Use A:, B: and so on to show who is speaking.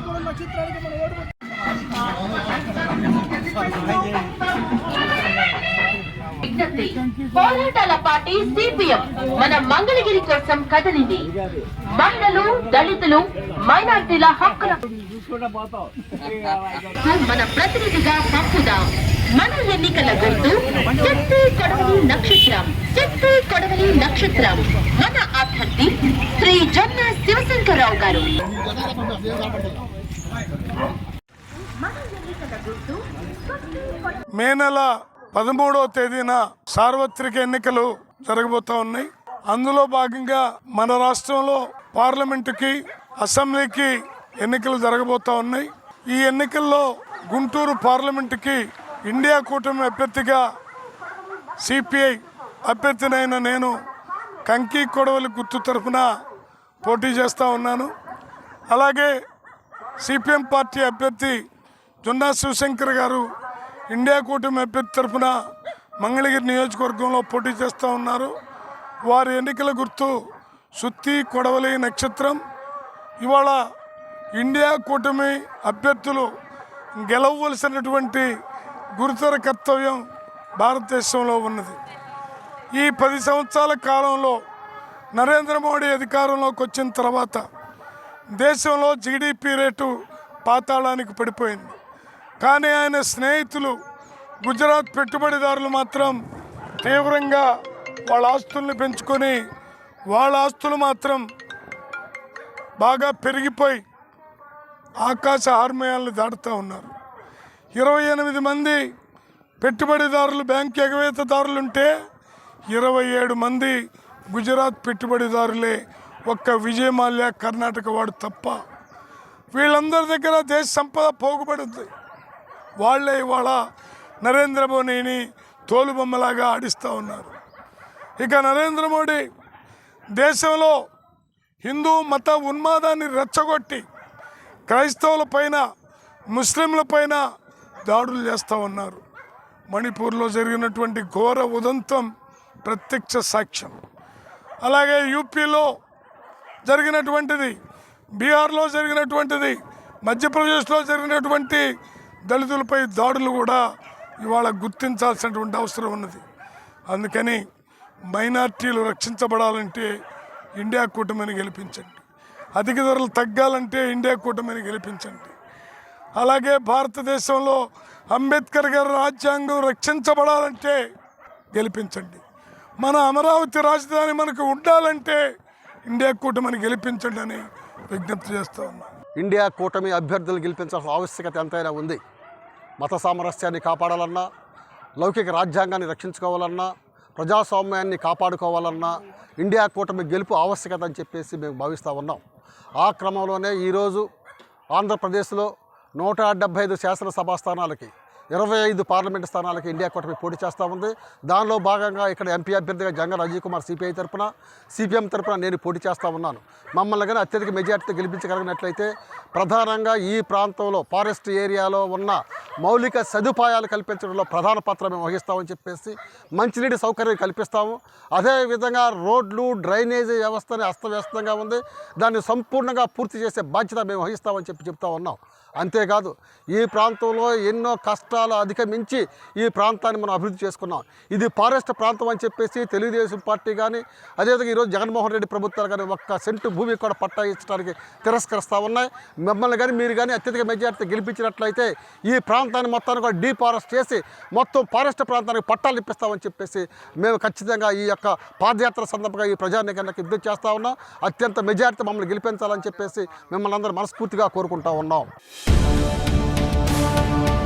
A: కూడా నక్షత్రానికి మనం ఓటు
B: పోరాటాల పార్టీ సిపిఎం. మన మంగళగిరి కోసం కదిలింది మహిళలు దళితులు మైనార్టీల హక్కుల మన ప్రతినిధిగా పంపుదాం. మన ఎన్నికల గుర్తు శక్తి కొడవలి నక్షత్రం శక్తి కొడవలి నక్షత్రం. మన అభ్యర్థి శ్రీ జొన్న శివశంకరరావు గారు.
C: మే నెల పదమూడవ తేదీన సార్వత్రిక ఎన్నికలు జరగబోతా ఉన్నాయి. అందులో భాగంగా మన రాష్ట్రంలో పార్లమెంటుకి అసెంబ్లీకి ఎన్నికలు జరగబోతా ఉన్నాయి. ఈ ఎన్నికల్లో గుంటూరు పార్లమెంటుకి ఇండియా కూటమి అభ్యర్థిగా సిపిఐ అభ్యర్థినైన నేను కంకి కొడవలి గుర్తు తరఫున పోటీ చేస్తూ ఉన్నాను. అలాగే సిపిఎం పార్టీ అభ్యర్థి జున్నా శివశంకర్ గారు ఇండియా కూటమి అభ్యర్థి తరఫున మంగళగిరి నియోజకవర్గంలో పోటీ చేస్తూ ఉన్నారు. వారి ఎన్నికల గుర్తు సుత్తి కొడవలి నక్షత్రం. ఇవాళ ఇండియా కూటమి అభ్యర్థులు గెలవలసినటువంటి గురుతర కర్తవ్యం భారతదేశంలో ఉన్నది. ఈ పది సంవత్సరాల కాలంలో నరేంద్ర మోడీ అధికారంలోకి వచ్చిన తర్వాత దేశంలో జీడిపి రేటు పాతాళానికి పడిపోయింది. కానీ ఆయన స్నేహితులు గుజరాత్ పెట్టుబడిదారులు మాత్రం తీవ్రంగా వాళ్ళ ఆస్తుల్ని పెంచుకొని వాళ్ళ ఆస్తులు మాత్రం బాగా పెరిగిపోయి ఆకాశ ఆర్మయాలను దాటుతూ ఉన్నారు. ఇరవై ఎనిమిది మంది పెట్టుబడిదారులు బ్యాంక్ ఎగవేతదారులుంటే ఇరవై ఏడు మంది గుజరాత్ పెట్టుబడిదారులే. ఒక్క విజయ్ మాల్యా కర్ణాటక వాడు తప్ప. వీళ్ళందరి దగ్గర దేశ సంపద పోగుబడింది వాళ్ళే ఇవాళ నరేంద్ర మోడీని తోలుబొమ్మలాగా ఆడిస్తూ ఉన్నారు. ఇక నరేంద్ర మోడీ దేశంలో హిందూ మత ఉన్మాదాన్ని రెచ్చగొట్టి క్రైస్తవుల పైన ముస్లింల పైన దాడులు చేస్తూ ఉన్నారు. మణిపూర్లో జరిగినటువంటి ఘోర ఉదంతం ప్రత్యక్ష సాక్ష్యం. అలాగే యూపీలో జరిగినటువంటిది బీహార్లో జరిగినటువంటిది మధ్యప్రదేశ్లో జరిగినటువంటి దళితులపై దాడులు కూడా ఇవాళ గుర్తించాల్సినటువంటి అవసరం ఉన్నది. అందుకని మైనార్టీలు రక్షించబడాలంటే ఇండియా కూటమిని గెలిపించండి. అధిక ధరలు తగ్గాలంటే ఇండియా కూటమిని గెలిపించండి. అలాగే భారతదేశంలో అంబేద్కర్ గారి రాజ్యాంగం రక్షించబడాలంటే గెలిపించండి. మన అమరావతి రాజధాని మనకు ఉండాలంటే ఇండియా కూటమిని గెలిపించండి అని విజ్ఞప్తి చేస్తూ ఉన్నాం.
D: ఇండియా కూటమి అభ్యర్థులు గెలిపించాల్సిన ఆవశ్యకత ఎంతైనా ఉంది. మత సామరస్యాన్ని కాపాడాలన్నా లౌకిక రాజ్యాంగాన్ని రక్షించుకోవాలన్నా ప్రజాస్వామ్యాన్ని కాపాడుకోవాలన్నా ఇండియా కూటమి గెలుపు ఆవశ్యకత అని చెప్పేసి మేము భావిస్తూ ఉన్నాం. ఆ క్రమంలోనే ఈరోజు ఆంధ్రప్రదేశ్లో నూట డెబ్బై ఐదు శాసనసభ స్థానాలకి ఇరవై ఐదు పార్లమెంటు స్థానాలకి ఇండియా కూటమి పోటీ చేస్తూ ఉంది. దానిలో భాగంగా ఇక్కడ ఎంపీ అభ్యర్థిగా జంగ రాజీవ్ కుమార్ సిపిఐ తరపున సిపిఎం తరపున నేను పోటీ చేస్తూ ఉన్నాను. మమ్మల్ని కానీ అత్యధిక మెజార్టీతో గెలిపించగలిగినట్లయితే ప్రధానంగా ఈ ప్రాంతంలో ఫారెస్ట్ ఏరియాలో ఉన్న మౌలిక సదుపాయాలు కల్పించడంలో ప్రధాన పాత్ర మేము వహిస్తామని చెప్పేసి మంచినీటి సౌకర్యం కల్పిస్తాము. అదేవిధంగా రోడ్లు డ్రైనేజీ వ్యవస్థని అస్తవ్యస్తంగా ఉంది. దాన్ని సంపూర్ణంగా పూర్తి చేసే బాధ్యత మేము వహిస్తామని చెప్పి చెప్తా ఉన్నాం. అంతేకాదు ఈ ప్రాంతంలో ఎన్నో కష్టాలు అధిగమించి ఈ ప్రాంతాన్ని మనం అభివృద్ధి చేసుకున్నాం. ఇది ఫారెస్ట్ ప్రాంతం అని చెప్పేసి తెలుగుదేశం పార్టీ కానీ అదేవిధంగా ఈరోజు జగన్మోహన్ రెడ్డి ప్రభుత్వాలు కానీ ఒక్క సెంటు భూమి కూడా పట్టా ఇచ్చడానికి తిరస్కరిస్తూ ఉన్నాయి. మిమ్మల్ని కానీ మీరు కానీ అత్యధిక మెజార్టీ గెలిపించినట్లయితే ఈ ప్రాంతాన్ని మొత్తాన్ని కూడా డీఫారెస్ట్ చేసి మొత్తం ఫారెస్ట్ ప్రాంతానికి పట్టాలు ఇప్పిస్తామని చెప్పేసి మేము ఖచ్చితంగా ఈ యొక్క పాదయాత్ర సందర్భంగా ఈ ప్రజానికానికి విజ్ఞప్తి చేస్తూ ఉన్నాం. అత్యంత మెజార్టీ మమ్మల్ని గెలిపించాలని చెప్పేసి మిమ్మల్ని అందరూ మనస్ఫూర్తిగా కోరుకుంటా ఉన్నాం. Thank you.